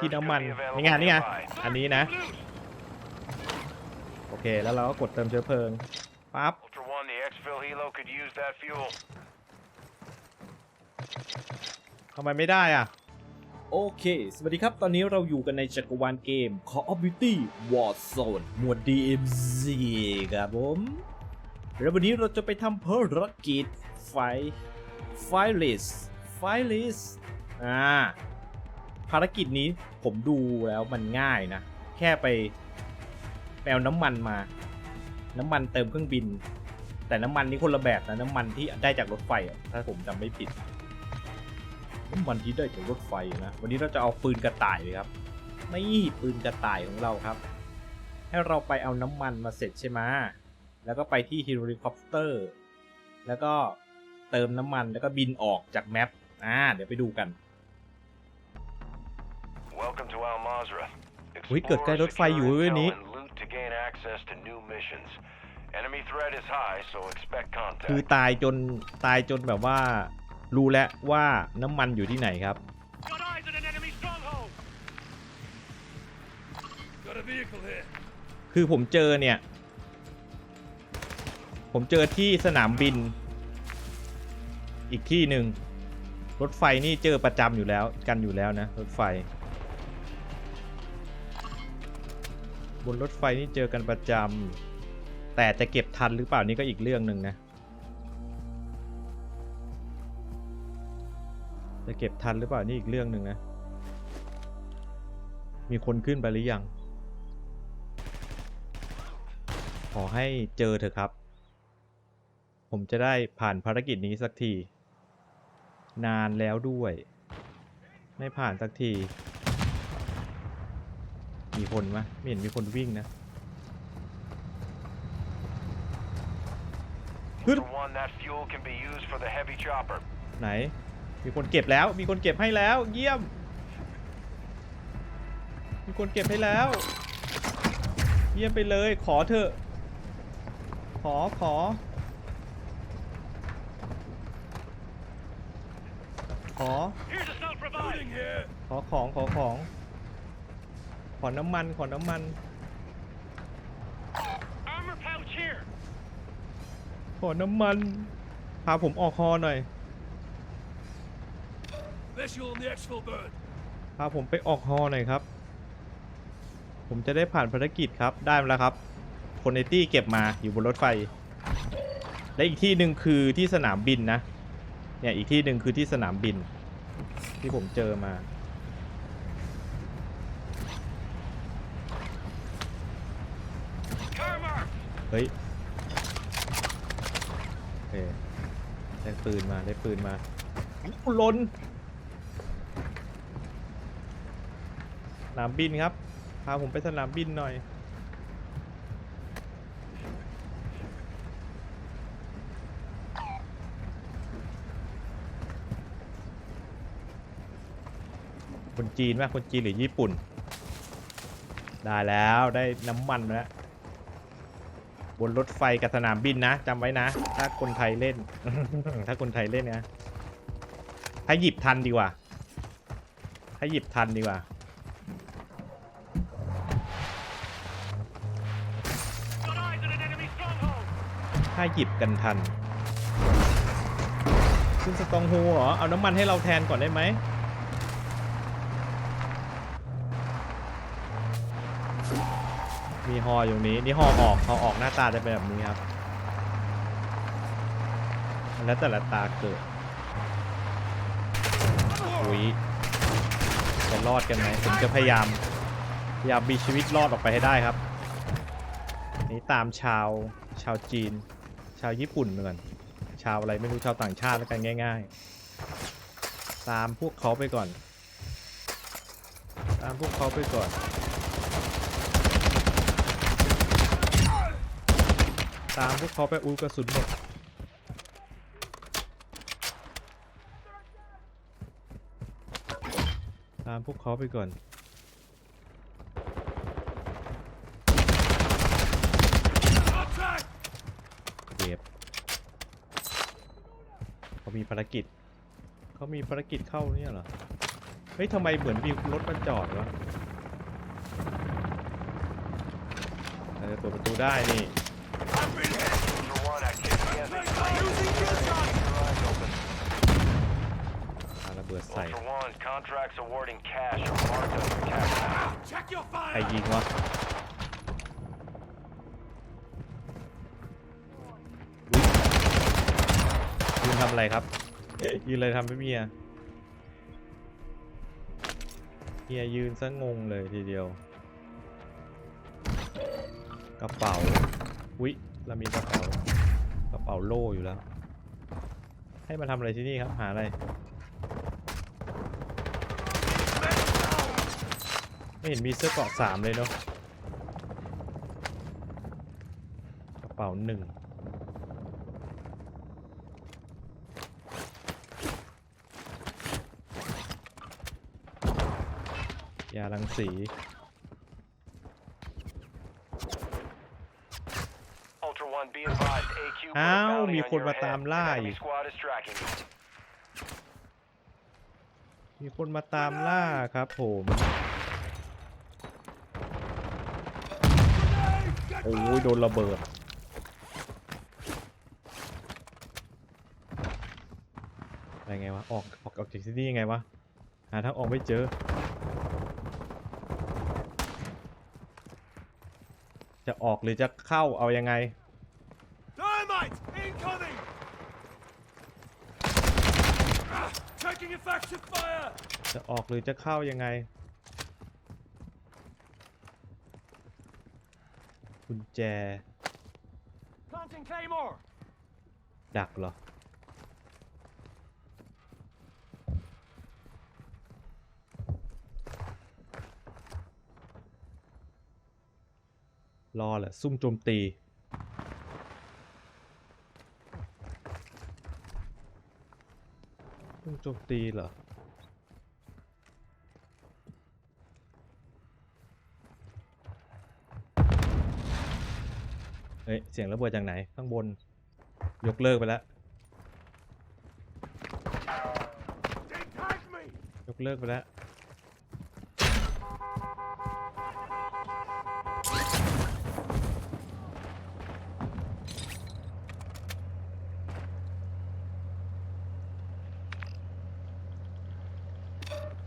ที่น้ำมันนี่ไงนี่ไงอันนี้นะ โอเคแล้วเราก็กดเติมเชื้อเพลิงปั๊บ Ultra One, the exfil helo could use that fuel. ทำไมไม่ได้อะ โอเค สวัสดีครับ ตอนนี้เราอยู่กันในจักรวาลเกม Call of Duty Warzone หมวด DMZ ครับผม แล้ววันนี้เราจะไปทำภารกิจไฟไฟลิสไฟลิสอ่า ภารกิจนี้ผมดูแล้วมันง่ายนะ แค่ไปไปเอาน้ำมันมา น้ำมันเติมเครื่องบิน แต่น้ำมันนี้คนละแบบนะน้ำมันที่ได้จากรถไฟถ้าผมจำไม่ผิด น้ำมันที่ได้จากรถไฟนะ วันนี้เราจะเอาปืนกระต่ายเลยครับนี่ปืนกระต่ายของเราครับ ให้เราไปเอาน้ำมันมาเสร็จใช่ไหมแล้วก็ไปที่เฮลิคอปเตอร์ แล้วก็เติมน้ำมันแล้วก็บินออกจากแมปอ่าเดี๋ยวไปดูกัน อุ๊ยเกิดใกล้รถไฟอยู่เว้ยนี้ and loot to gain access to new missions. Enemy threat is high, so expect คือ contact. ตายจนตายจนแบบว่ารู้แล้วว่าน้ำมันอยู่ที่ไหนครับ Got eyes on an enemy stronghold. Got a vehicle here. คือผมเจอเนี่ย ผมเจอที่สนามบิน อีกที่หนึ่งรถไฟนี่เจอประจำอยู่แล้วกันอยู่แล้วนะ รถไฟ บนรถไฟนี่เจอกันประจำแต่จะเก็บทันหรือเปล่านี่ก็อีกเรื่องหนึ่งนะ จะเก็บทันหรือเปล่านี่อีกเรื่องหนึ่งนะ มีคนขึ้นไปหรือยัง ขอให้เจอเถอะครับ ผมจะได้ผ่านภารกิจนี้สักที นานแล้วด้วย ไม่ผ่านสักที มีคนไหมไม่เห็นมีคนวิ่งนะ Good. Ultra One, that fuel can be used for the heavy chopper. ไหน มีคนเก็บแล้ว มีคนเก็บให้แล้ว เยี่ยม มีคนเก็บให้แล้ว เยี่ยมไปเลย ขอเถอะ ขอ ขอ ขอ Here's a self Moving here. ขอของ ขอของข อน้ำมัน ขอน้ำมัน Armor pouch here. ขอน้ำมัน พาผมออกคอหน่อย Visual on the exfil bird. พาผมไปออกฮอหน่อยครับ ผมจะได้ผ่านภารกิจครับ ได้มาแล้วครับ คนในตี้เก็บมาอยู่บนรถไฟ และอีกที่หนึ่งคือที่สนามบินนะ เนี่ยอีกที่หนึ่งคือที่สนามบิน ที่ผมเจอมา เฮ้ยโอเคได้ปืนมาได้ปืนมาอุ๊ยหลนสนามบินครับ พาผมไปสนามบินหน่อย คนจีนไหมคนจีนหรือญี่ปุ่น ได้แล้วได้น้ำมันแล้ว บนรถไฟกับสนามบินนะจำไว้นะ ถ้าคนไทยเล่น ถ้าคนไทยเล่นนะให้หยิบทันดีกว่า ให้หยิบทันดีกว่าถ้าหยิบกันทันขึ้นสตองโฮเหรอ เอาน้ำมันให้เราแทนก่อนได้ไหม มีฮออยู่นี้นี่ฮอออกฮอออกหน้าตาจะเป็นแบบนี้ครับ แล้วแต่ละตาเกิดอุ้ยจะรอดกันไหมผมจะพยายามพยายามมีชีวิตรอดออกไปให้ได้ครับ นี่ตามชาวชาวจีน ชาวญี่ปุ่นเหมือนกันชาวอะไรไม่รู้ชาวต่างชาติแล้วกันง่าย ๆ ตามพวกเขาไปก่อน ตามพวกเขาไปก่อน ตามพวกเขาไปอุยกระสุนหมดตามพวกเขาไปก่อน เก็บเขามีภารกิจ เขามีภารกิจเข้าเนี่ยเหรอ เฮ้ยทำไมเหมือนมีรถมาจอดวะเปิดประตูได้นี่ I've been hit. Ultra One, activity has increased. Using good guns. Keep your eyes open. ปาระเบิดใส่ Ultra One, contracts awarding cash are marked on your tax map. Check your ใคร fire. ยิงวะอุ๊ยยืนทำอะไรครับ ยืนอะไรทำไม่เมียเฮียยืนซะงงเลยทีเดียว กระเป๋าวิเรามีกระเป๋ากระเป๋าโล่อยู่แล้ว ให้มาทำอะไรที่นี่ครับ หาอะไร ไม่เห็นมีเสื้อเกาะสามเลยเนาะกระเป๋าหนึ่งยาลังสี อ้าว มีคนมาตามล่าอีก มีคนมาตามล่าครับผม อ้ยโดนระเบิด อะไรไงวะ ออกออกออกจากที่นี่ยังไงวะ หาทางออกไม่เจอ จะออกหรือจะเข้าเอายังไง Dynamite! Incoming! Ah, taking effective fire! จะออกหรือจะเข้ายังไง กุญ แจ ดักเหรอ รอแหละ ซุ่มโจมตี ซุ่มโจมตีเหรอ เฮ้ย เสียงระเบิดจากไหน ข้างบน ยกเลิกไปแล้ว ยกเลิกไปแล้ว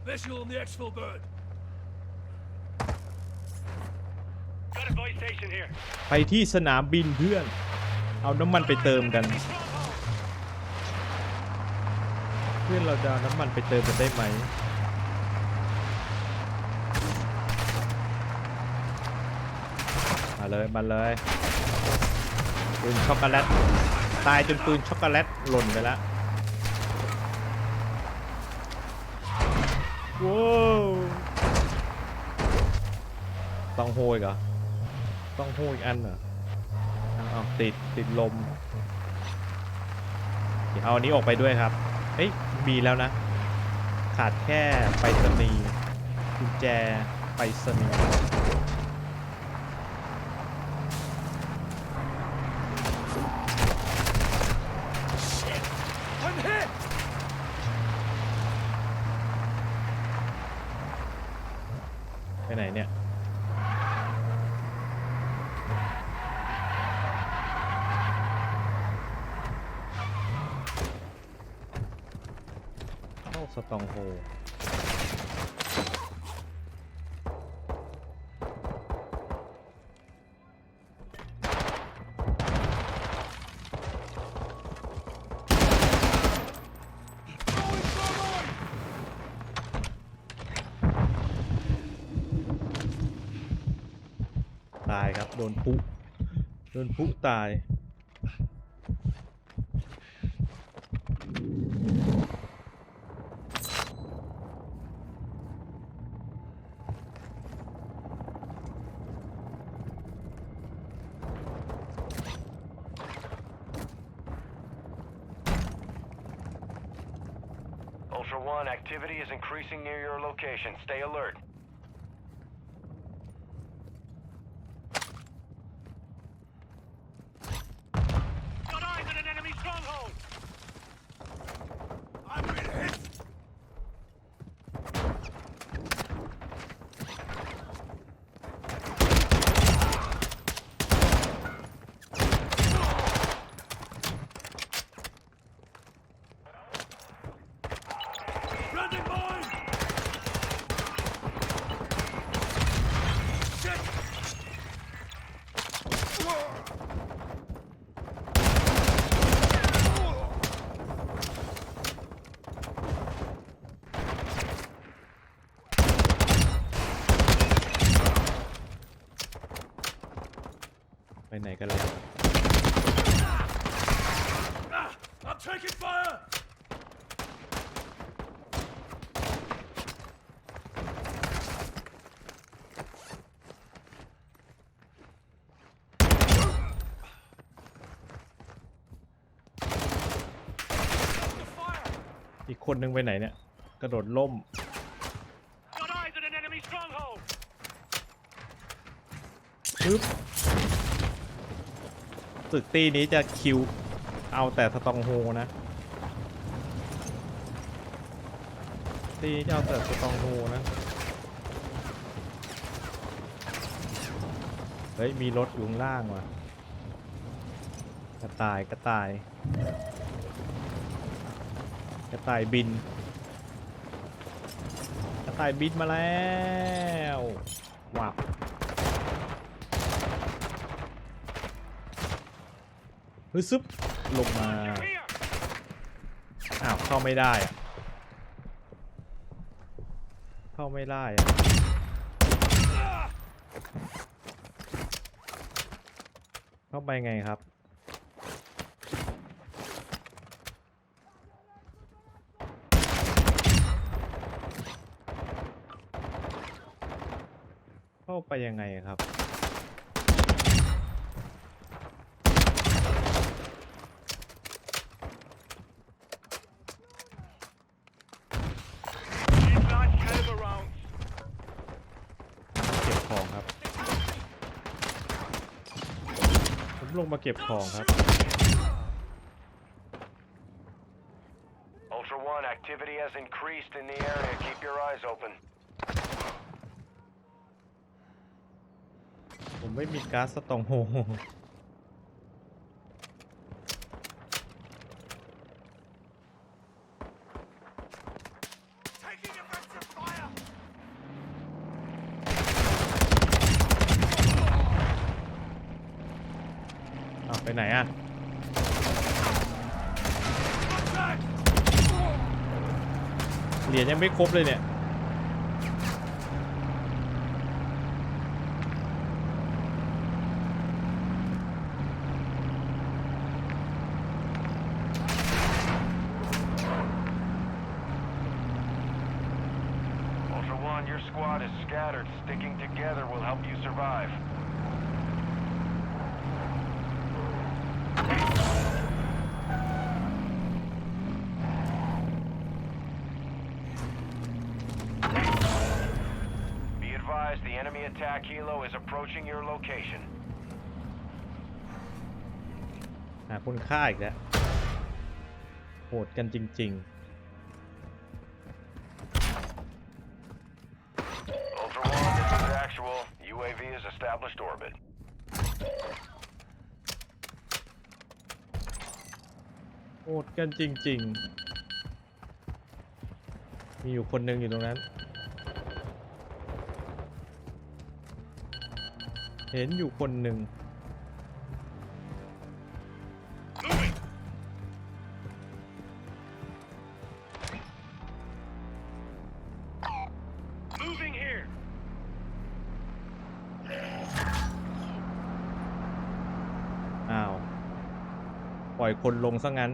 Visual on the exfil bird. Got a voice station here. ไปที่สนามบินเพื่อน เอาน้ำมันไปเติมกัน เพื่อนเราจะเอาน้ำมันไปเติมกันได้ไหม มาเลยมาเลยปืนช็อกโกแลตตายจนปืนช็อกโกแลตหล่นไปแล้วว้าวต้องโหยเหรอ ต้องโหยอีกอันเหรอเอาเอาติดติดลม เดี๋ยวเอาอันนี้ออกไปด้วยครับ เอ้ยมีแล้วนะ ขาดแค่ไปรษณีย์กุญแจไปรษณีย์ Shit! I'm hit! ไปไหนเนี่ย เข้า สตองโฮตายครับ โดนพุ โดนพุตาย One, activity is increasing near your location. Stay alert. อีกคนนึงไปไหนเนี่ย กระโดดล่ม Got eyes on an enemy stronghold! ปึ๊บศึกตีนี้จะคิว เอาแต่สตองโฮนะ ตีนี้จะเอาแต่สตองโฮนะ เฮ้ย มีรถอยู่ข้างล่างว่ะ กระต่ายกระต่าย ระต่ายบิน กระต่ายบินมาแล้วว้าวฮึซึบลงมา อ้าว เข้าไม่ได้อะเข้าไม่ได้อะเข้าไปไงครับ เข้าไป ยังไงครับ Need large caliber rounds. เก็บของครับ ผมลงมาเก็บของครับ Ultra One, activity has increased in the area. Keep your eyes open. ผม ไม่มีก๊าซสตองโฮ Taking effective fire! อ้าไปไหนอะเหรียญยังไม่ครบเลยเนี่ย advised, the enemy attack helo is approaching your location. หาคุณค่าอีกแล้ว โหดกันจริง Ultra One, this is actual. UAV is established orbit. ๆ โหดกันจริง ๆ มีอยู่คนหนึ่งอยู่ตรงนั้น เห็นอยู่คนหนึ่ง Moving! Moving here! อ้าว ปล่อยคนลงซะงั้น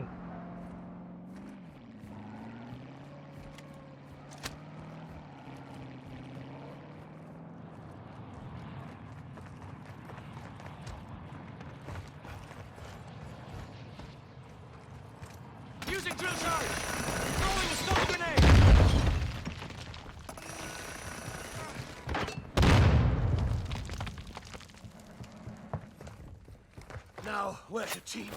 Now, where's the team?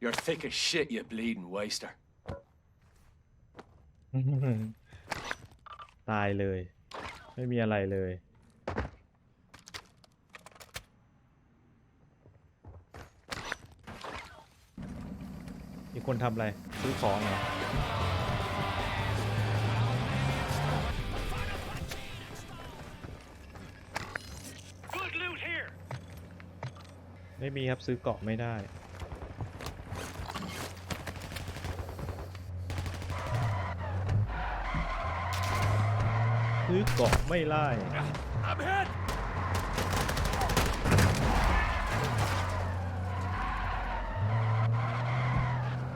You're thick as shit, you bleeding waster. ตายเลย ไม่มีอะไรเลย มีคนทำอะไรซื้อของเหรอ ไม่มีครับซื้อเกาะไม่ได้ Moving ซื้อเกาะไม่ไล่ I'm hit!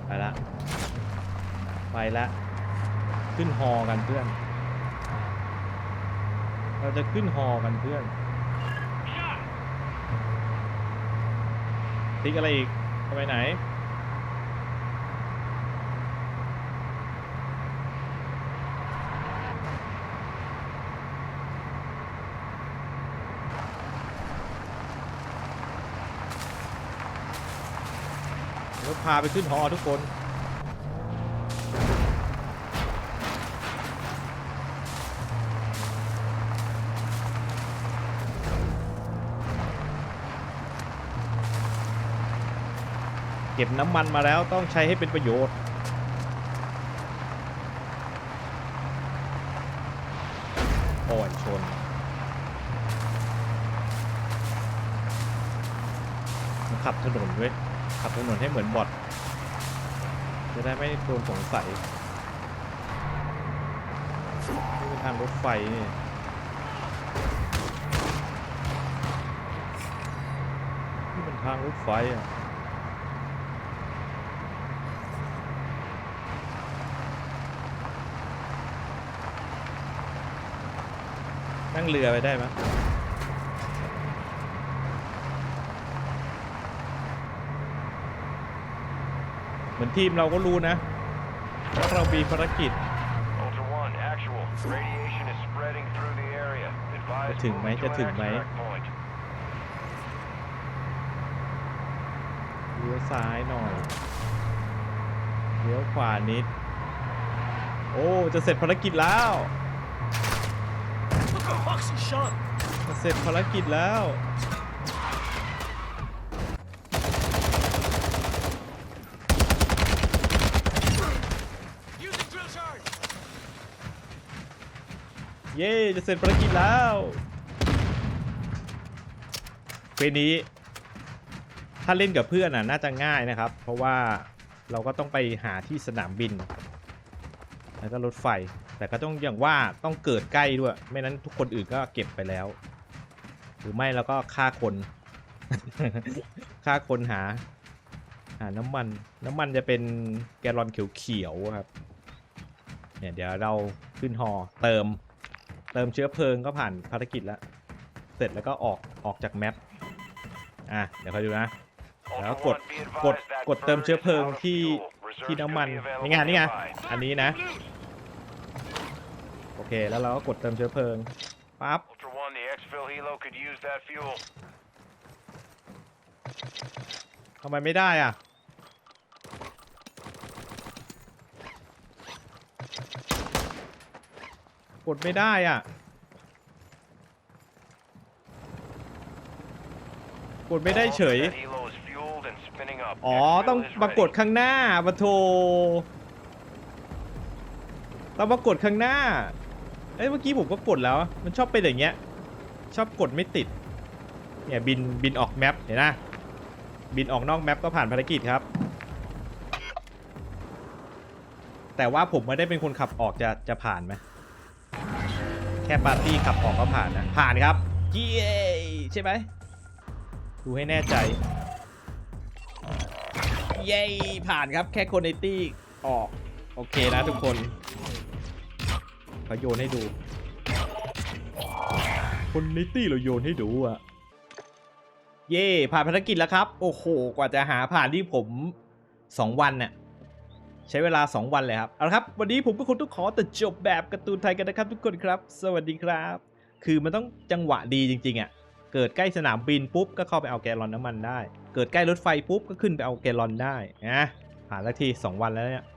ไปละ ไปละ ขึ้นฮอกันเพื่อน เราจะขึ้นฮอกันเพื่อน ติ๊กอะไรอีกจะไปไหน เดี๋ยวพาไปขึ้นหอทุกคน เก็บน้ำมันมาแล้วต้องใช้ให้เป็นประโยชน์โอ้ยชนมันขับถนนเว้ย ขับถนนให้เหมือนบอทจะได้ไม่โดนสงสัยนี่เป็นทางรถไฟนี่นี่เป็นทางรถไฟอะ นั่งเรือไปได้ไหมเหมือนทีมเราก็รู้นะว่าเรามีภารกิจ Ultra One, actual. Radiation is spreading through the area. Advise จะถึงไหม moving to จะถึงไหม extract point. เลี้ยวซ้ายหน่อยเลี้ยวขวานิด โอ้ จะเสร็จภารกิจแล้ว What the fuck's he shot? จะ เสร็จภารกิจแล้ว เย้จะเสร็จภารกิจแล้วเควนี้ ถ้าเล่นกับเพื่อนอะน่าจะง่ายนะครับ เพราะว่าเราก็ต้องไปหาที่สนามบิน แล้วก็รถไฟ แต่ก็ต้องอย่างว่าต้องเกิดใกล้ด้วย ไม่นั้นทุกคนอื่นก็เก็บไปแล้ว หรือไม่เราก็ฆ่าคน ฆ่าคนหา หาน้ำมัน น้ำมันจะเป็นแกลลอนเขียวๆครับ เนี่ยเดี๋ยวเราขึ้นฮอเติม เติมเชื้อเพลิงก็ผ่านภารกิจแล้ว เสร็จแล้วก็ออกออกจากแมป อะเดี๋ยวคอยดูนะ แล้วกดกดกดเติมเชื้อเพลิงที่ที่น้ำมันนี่ไงนี่ไงอันนี้นะ โอเค แล้วเราก็กดเติมเชื้อเพลิงปั๊บ Ultra One, the exfil helo could use that fuel. ทำไมไม่ได้อะ กดไม่ได้อะ กดไม่ได้เฉย That helo is fueled and spinning up. อ๋อ Exfil ต้อง is ปรากฏ ready. ข้างหน้าปะโทต้องปรากฏข้างหน้า เอ้ยเมื่อกี้ผมก็กดแล้ว มันชอบเป็นอย่างเงี้ย ชอบกดไม่ติด เนี่ยบินบินออกแมปเห็นนะ บินออกนอกแมปก็ผ่านภารกิจครับ แต่ว่าผมไม่ได้เป็นคนขับออกจะจะผ่านไหม แค่ปาร์ตี้ขับออกก็ผ่านนะ ผ่านครับเย้ใช่ไหม ดูให้แน่ใจ เย้ผ่านครับแค่คนในตี้ออก โอเคนะทุกคน เขาโยนให้ดู คนในตี้เราโยนให้ดูอะเย่ผ่านภารกิจแล้วครับ โอ้โห กว่าจะหาผ่านที่ผม 2 วันเนี่ยใช้เวลา 2 วันเลยครับ เอาละครับ วันนี้ผมก็คงต้องขอแต่จบแบบการ์ตูนไทยกันนะครับทุกคนครับ สวัสดีครับ คือมันต้องจังหวะดีจริง ๆอะ่ะ เกิดใกล้สนามบินปุ๊บก็เข้าไปเอาแกลลอนน้ำมันได้ เกิดใกล้รถไฟปุ๊บก็ขึ้นไปเอาแกลลอนได้นะผ่านแล้วที 2 วันแล้วเนี่ย